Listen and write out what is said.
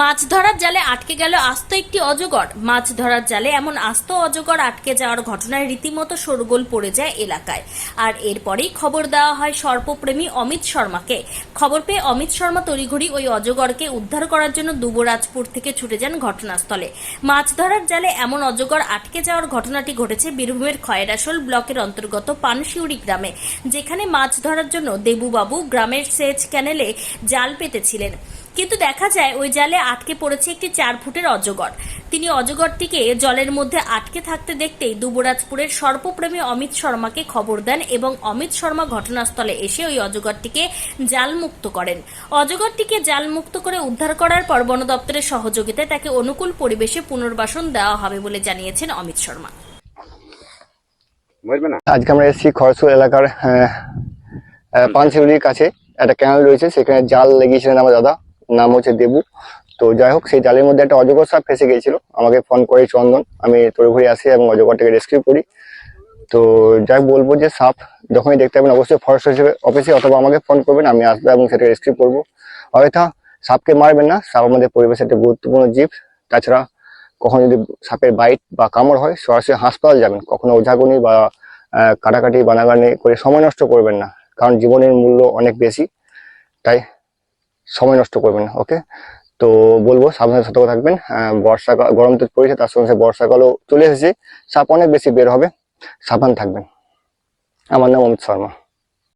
মাছ ধরার জালে আটকে গেল আস্ত একটি অজগর। মাছ ধরার জালে এমন আস্ত অজগর আটকে যাওয়ার ঘটনায় রীতিমতো শোরগোল পড়ে যায় এলাকায়। আর এরপরেই খবর দেওয়া হয় সর্পপ্রেমী অমিত শর্মাকে। খবর পেয়ে অমিত শর্মা তড়িঘড়ি ওই অজগরকে উদ্ধার করার জন্য দুবরাজপুর থেকে ছুটে যান ঘটনাস্থলে। মাছ ধরার জালে এমন অজগর আটকে যাওয়ার ঘটনাটি ঘটেছে বীরভূমের খয়রাসোল ব্লকের অন্তর্গত পানশিউড়ি গ্রামে, যেখানে মাছ ধরার জন্য দেবুবাবু গ্রামের সেচ ক্যানেলে জাল পেতেছিলেন। কিন্তু দেখা যায় ওই জালে আটকে পড়েছে একটি চার ফুটের অজগর। তিনি অজগরটিকে জলের মধ্যে আটকে থাকতে দেখতেই দুবরাজপুরের সর্বপ্রেমী অমিত শর্মাকে খবর দেন এবং অমিত শর্মা ঘটনাস্থলে এসে ওই অজগরটিকে জালমুক্ত করেন। অজগরটিকে জালমুক্ত করে উদ্ধার করার পর বন দপ্তরের সহযোগিতায় তাকে অনুকূল পরিবেশে পুনর্বাসন দেওয়া হবে বলে জানিয়েছেন অমিত শর্মা। বুঝবে আজকে আমরা এসেছি খরসুর এলাকার পানশিউরির কাছে। একটা ক্যানেল রয়েছে সেখানে জাল লেগিয়েছিলেন আমার দাদা। নাম হচ্ছে দেবু। তো যাই হোক, সেই জালের মধ্যে একটা অজগর সাপ ফেসে গিয়েছিল। আমাকে ফোন করে চন্দন। আমি তোর ঘুরে আসি এবং অজগরটাকে রেস্কিউ করি। তো যাই বলব যে সাপ যখনই দেখতে পাবেন, অবশ্যই ফরেস্ট হিসেবে অফিসে অথবা আমাকে ফোন করবেন, আমি আসব এবং সেটাকে রেস্কিউ করব। হয়তো সাপকে মারবেন না। সাপ আমাদের পরিবেশে একটা গুরুত্বপূর্ণ জীব। তাছাড়া কখনো যদি সাপের বাইট বা কামড় হয়, সরাসরি হাসপাতাল যাবেন। কখনো ওঝাগুনি বা কাটাকাটি, বানাগানি করে সময় নষ্ট করবেন না। কারণ জীবনের মূল্য অনেক বেশি। তাই সময় নষ্ট করবেন ওকে তো বলব সাবধানে সতর্ক থাকবেন। বর্ষাকাল গরম তো পড়েছে, তার সঙ্গে বর্ষাকালও চলে এসেছে। সাপ অনেক বেশি বের হবে। সাবধান থাকবেন। আমার নাম অমিত শর্মা।